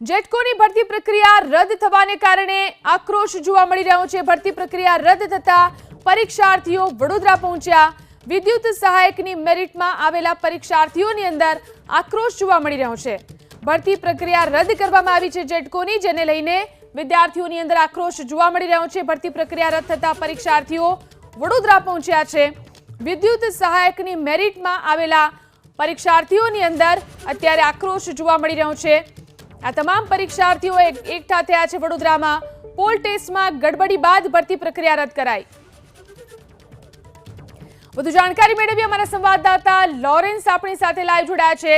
જેટકોની ભરતી પ્રક્રિયા રદ થવાને કારણે આક્રોશ જોવા મળી રહ્યો છે. ભરતી પ્રક્રિયા રદ થતા પરીક્ષાર્થીઓ વડોદરા પહોંચ્યા. વિદ્યુત સહાયકની મેરિટમાં આવેલા પરીક્ષાર્થીઓની અંદર આક્રોશ જોવા મળી રહ્યો છે. ભરતી પ્રક્રિયા રદ કરવામાં આવી છે જેટકોની, જેને લઈને વિદ્યાર્થીઓની અંદર આક્રોશ જોવા મળી રહ્યો છે. ભરતી પ્રક્રિયા રદ થતા પરીક્ષાર્થીઓ વડોદરા પહોંચ્યા છે. વિદ્યુત સહાયકની મેરિટમાં આવેલા પરીક્ષાર્થીઓની અંદર અત્યારે આક્રોશ જોવા મળી રહ્યો છે. આ તમામ પરીક્ષાર્થીઓ એકઠા થયા છે વડોદરામાં. પોલ ટેસ્ટમાં ગડબડી બાદ ભરતી પ્રક્રિયા રદ કરાઈ. વધુ જાણકારી મેળવી અમારા સંવાદદાતા લોરેન્સ આપણી સાથે લાઈવ જોડાયા છે.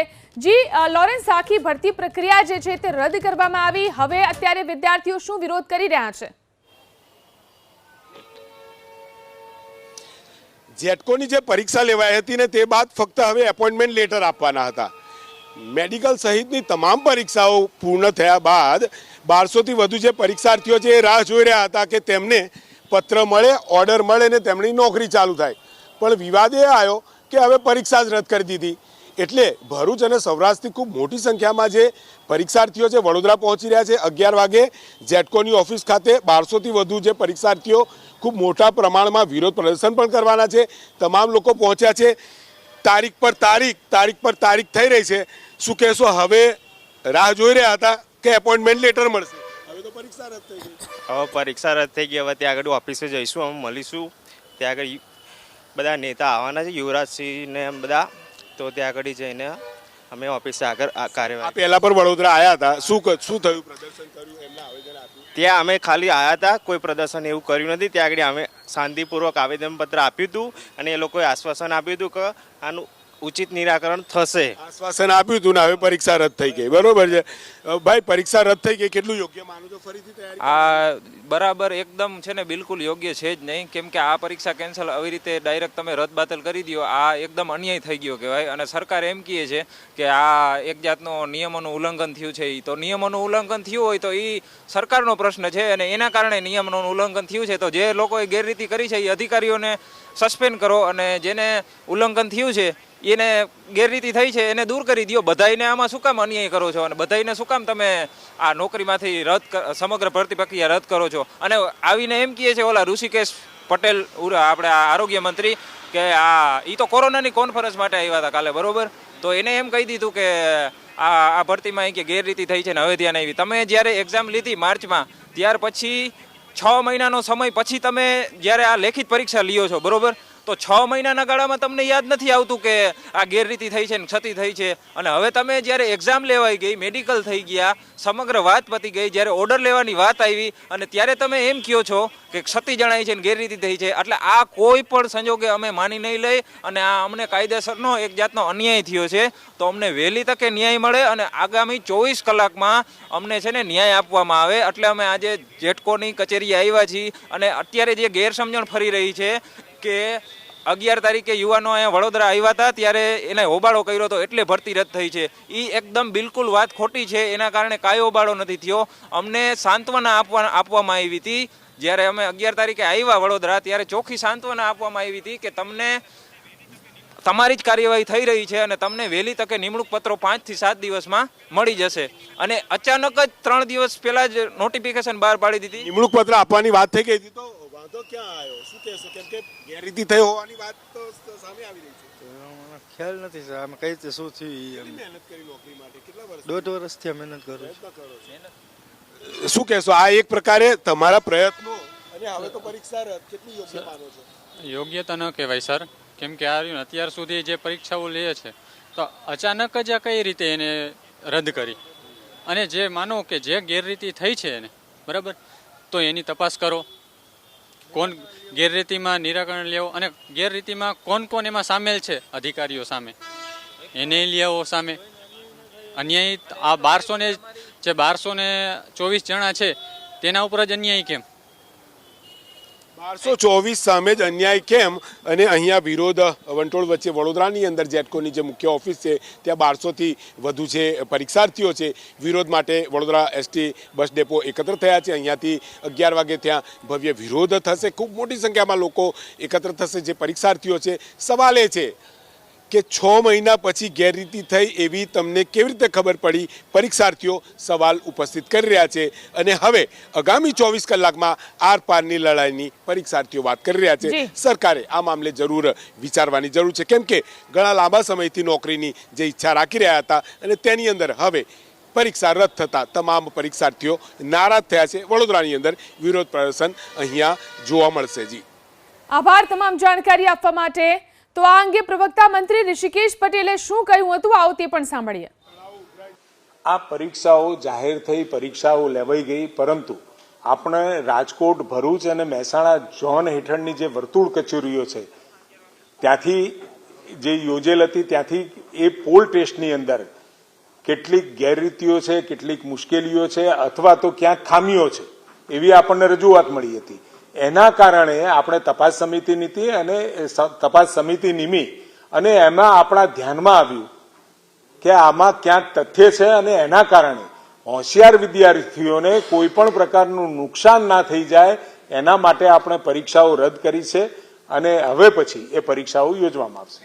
જી લોરેન્સ, આખી ભરતી પ્રક્રિયા જે છે તે રદ કરવામાં આવી. હવે અત્યારે વિદ્યાર્થીઓ શું વિરોધ કરી રહ્યા છે? જેટકોની જે પરીક્ષા લેવાઈ હતી ને તે બાદ ફક્ત હવે એપોઇન્ટમેન્ટ લેટર આપવાના હતા. મેડિકલ સહિતની તમામ પરીક્ષાઓ પૂર્ણ થયા બાદ બારસોથી વધુ જે પરીક્ષાર્થીઓ છે એ રાહ જોઈ રહ્યા હતા કે તેમને પત્ર મળે, ઓર્ડર મળે ને તેમની નોકરી ચાલુ થાય. પણ વિવાદ એ આવ્યો કે હવે પરીક્ષા જ રદ કરી દીધી. એટલે ભરૂચ અને સૌરાષ્ટ્રથી ખૂબ મોટી સંખ્યામાં જે પરીક્ષાર્થીઓ છે વડોદરા પહોંચી રહ્યા છે. અગિયાર વાગે જેટકોની ઓફિસ ખાતે બારસોથી વધુ જે પરીક્ષાર્થીઓ ખૂબ મોટા પ્રમાણમાં વિરોધ પ્રદર્શન પણ કરવાના છે. તમામ લોકો પહોંચ્યા છે. તારીખ પર તારીખ તારીખ પર તારીખ થઈ રહી છે. શું કહેશો હવે રાહ જોઈ રહ્યા હતા કે એપોઇન્ટમેન્ટ લેટર મળશે. હવે તો પરીક્ષા રદ થઈ ગઈ હવે પરીક્ષા રદ થઈ ગઈ હવે ત્યાં આગળ ઓફિસે જઈશું અમે મળીશું. ત્યાં આગળ બધા નેતા આવવાના છે યુવરાજસિંહને એમ બધા. તો ત્યાં આગળ જઈને અમે ઓફિસે આગળ કાર્યવાહી પહેલા પર વડોદરા આવ્યા હતા. શું શું થયું? પ્રદર્શન કર્યું એમને આવેદન આપ્યું? ત્યાં અમે ખાલી આવ્યા હતા કોઈ પ્રદર્શન એવું કર્યું નથી. ત્યાં આગળ અમે શાંતિપૂર્વક આવેદનપત્ર આપ્યું હતું અને એ લોકોએ આશ્વાસન આપ્યું હતું કે આનું ઉચિત નિરાકરણ થશે. આશ્વાસન આપ્યું હતું ને હવે પરીક્ષા રદ થઈ ગઈ. બરોબર છે? ભાઈ પરીક્ષા રદ થઈ ગઈ કેટલું યોગ્ય માનું છો? ફરીથી તૈયારી આ બરાબર એકદમ છે ને બિલકુલ યોગ્ય છે જ નહીં. કેમ કે આ પરીક્ષા કેન્સલ આવી રીતે ડાયરેક્ટ તમે રદ બાતલ કરી દો આ એકદમ અન્યાય થઈ ગયો કહેવાય. અને સરકાર એમ કહે છે કે આ એક જાતનો નિયમોનું ઉલ્લંઘન થયું છે એ તો નિયમોનું ઉલ્લંઘન થયું હોય તો એ સરકારનો પ્રશ્ન છે અને એના કારણે નિયમોનું ઉલ્લંઘન થયું છે. તો જે લોકોએ ગેરરીતિ કરી છે એ અધિકારીઓને સસ્પેન્ડ કરો અને જેને ઉલ્લંઘન થયું છે એને ગેરરીતિ થઈ છે, એને દૂર કરી દો બધાયને આમાં શું કામ અન્યાય કરો છો? અને બધાને શું કામ તમે આ નોકરીમાંથી રદ સમગ્ર ભરતી પ્રક્રિયા રદ કરો છો? અને આવીને એમ કહે છે, ઓલા ઋષિકેશ પટેલ આપણે આરોગ્ય મંત્રી, કે આ એ તો કોરોનાની કોન્ફરન્સ માટે આવ્યા હતા કાલે, બરોબર? તો એને એમ કહી દીધું કે, આ આ ભરતીમાં કે ગેરરીતિ થઈ છે ને હવે ધ્યાન આવી. તમે જ્યારે એક્ઝામ લીધી માર્ચમાં, ત્યાર પછી છ મહિનાનો સમય પછી તમે જ્યારે આ લેખિત પરીક્ષા લ્યો છો, બરોબર? તો છ મહિનાના ગાળામાં તમને યાદ નથી આવતું કે આ ગેરરીતિ થઈ છે ને ક્ષતિ થઈ છે? અને હવે તમે જ્યારે એક્ઝામ લેવાઈ ગઈ મેડિકલ થઈ ગયા, સમગ્ર વાત પતી ગઈ, જ્યારે ઓર્ડર લેવાની વાત આવી, અને ત્યારે તમે એમ કહો છો કે ક્ષતિ જણાય છે ને ગેરરીતિ થઈ છે? એટલે આ કોઈ પણ સંજોગે અમે માની નહીં લઈ, અને આ અમને કાયદેસરનો એક જાતનો અન્યાય થયો છે. તો અમને વહેલી તકે ન્યાય મળે, અને આગામી ચોવીસ કલાકમાં અમને છે ને ન્યાય આપવામાં આવે. એટલે અમે આજે જેટકોની કચેરી આવ્યા છીએ, અને અત્યારે જે ગેરસમજણ ફરી રહી છે કે અગિયાર તારીખે યુવાનો અહીંયા વડોદરા આવ્યા હતા, ત્યારે એને હોબાળો કર્યો હતો, એટલે ભરતી રદ થઈ છે. એ એકદમ બિલકુલ વાત ખોટી છે, એના કારણે કાંઈ હોબાળો નથી થયો. અમને સાંત્વના આપવા, આપવામાં આવી હતી. જ્યારે અમે અગિયાર તારીખે આવ્યા વડોદરા, ત્યારે ચોખ્ખી સાંત્વના આપવામાં આવી હતી કે તમને તમારી જ કાર્યવાહી થઈ રહી છે અને તમને વહેલી તકે નિમણૂક પત્રો પાંચથી સાત દિવસમાં મળી જશે. અને અચાનક જ ત્રણ દિવસ પહેલા જ નોટિફિકેશન બહાર પાડી દીધી. નિમણૂક પત્ર આપવાની વાત થઈ ગઈ હતી તો વાંધો ક્યાં આવ્યો શું કહેશો? કેમ કે ગેરરીતિ થઈ હોવાની વાત તો સામે આવી રહી છે. મને ખ્યાલ નથી સર અમે કઈ રીતે શું થયું મહેનત કરી નોકરી માટે? કેટલા વર્ષ દોઢ વર્ષથી મહેનત કરું છો. શું કહેશો? આ એક પ્રકારે તમારા પ્રયત્નો અને હવે તો પરીક્ષા રદ. કેટલી યોગ્ય માનો છો? યોગ્યતા ન કહેવાય સર. કેમ કે આ રહ્યું અત્યાર સુધી જે પરીક્ષાઓ લે છે તો અચાનક જ આ કઈ રીતે એને રદ કરી? અને જે માનો કે જે ગેરરીતિ થઈ છે એને બરાબર? તો એની તપાસ કરો. કોણ ગેરરીતિમાં નિરાકરણ લેવો અને ગેરરીતિમાં કોણ કોણ એમાં સામેલ છે અધિકારીઓ સામે? એને લઈ આવો સામે. અન્યાય આ બારસો ને જે બારસો ને ચોવીસ જણા છે, તેના ઉપર જ અન્યાય કેમ? બારસો ચોવીસ સામે જ અન્યાય કેમ? અને અહીંયા વિરોધ વંટોળ વચ્ચે વડોદરાની અંદર જેટકોની જે મુખ્ય ઓફિસ છે, ત્યાં બારસોથી વધુ જે પરીક્ષાર્થીઓ છે, વિરોધ માટે વડોદરા એસટી બસ ડેપો એકત્ર થયા છે. અહીંયાથી અગિયાર વાગે ત્યાં ભવ્ય વિરોધ થશે. ખૂબ મોટી સંખ્યામાં લોકો એકત્ર થશે. જે પરીક્ષાર્થીઓ છે, સવાલ એ છે. કે છ મહિના પછી ગેરરીતિ થઈ એવી તમને કેવી રીતે ખબર પડી? પરીક્ષાર્થીઓ સવાલ ઉપસ્થિત કરી રહ્યા છે અને હવે આગામી ચોવીસ કલાકમાં આર પારની લડાઈની પરીક્ષાર્થીઓ વાત કરી રહ્યા છે. સરકારે આ મામલે જરૂર વિચારવાની જરૂર છે. કેમ કે ઘણા લાંબા સમયથી નોકરીની જે ઈચ્છા રાખી રહ્યા હતા અને તેની અંદર હવે પરીક્ષા રદ થતા તમામ પરીક્ષાર્થીઓ નારાજ થયા છે. વડોદરાની અંદર વિરોધ પ્રદર્શન અહીંયા જોવા મળશે. જી. આભાર તમામ જાણકારી આપવા માટે. તો આ અંગે પ્રવક્તા મંત્રી ઋષિકેશ પટેલે શું કહ્યું હતું આવો પણ સાંભળીએ. આ પરીક્ષાઓ જાહેર થઈ, પરીક્ષાઓ લેવાઈ ગઈ, પરંતુ આપણે રાજકોટ, ભરૂચ અને મહેસાણા ઝોન હેઠળની જે વર્તુળ કચેરીઓ છે, ત્યાંથી જે યોજેલ હતી, ત્યાંથી એ પોલ ટેસ્ટની અંદર કેટલીક ગેરરીતિઓ છે, કેટલીક મુશ્કેલીઓ છે, અથવા તો ક્યાંક ખામીઓ છે, એવી આપણને રજૂઆત મળી હતી. એના કારણે આપણે તપાસ સમિતિ નીતિ અને તપાસ સમિતિ નિમી અને એમાં આપણા ધ્યાનમાં આવ્યું કે આમાં ક્યાંક તથ્ય છે અને એના કારણે હોશિયાર વિદ્યાર્થીઓને કોઈ પણ પ્રકારનું નુકસાન ના થઈ જાય, એના માટે આપણે પરીક્ષાઓ રદ કરી છે અને હવે પછી એ પરીક્ષાઓ યોજવામાં આવશે.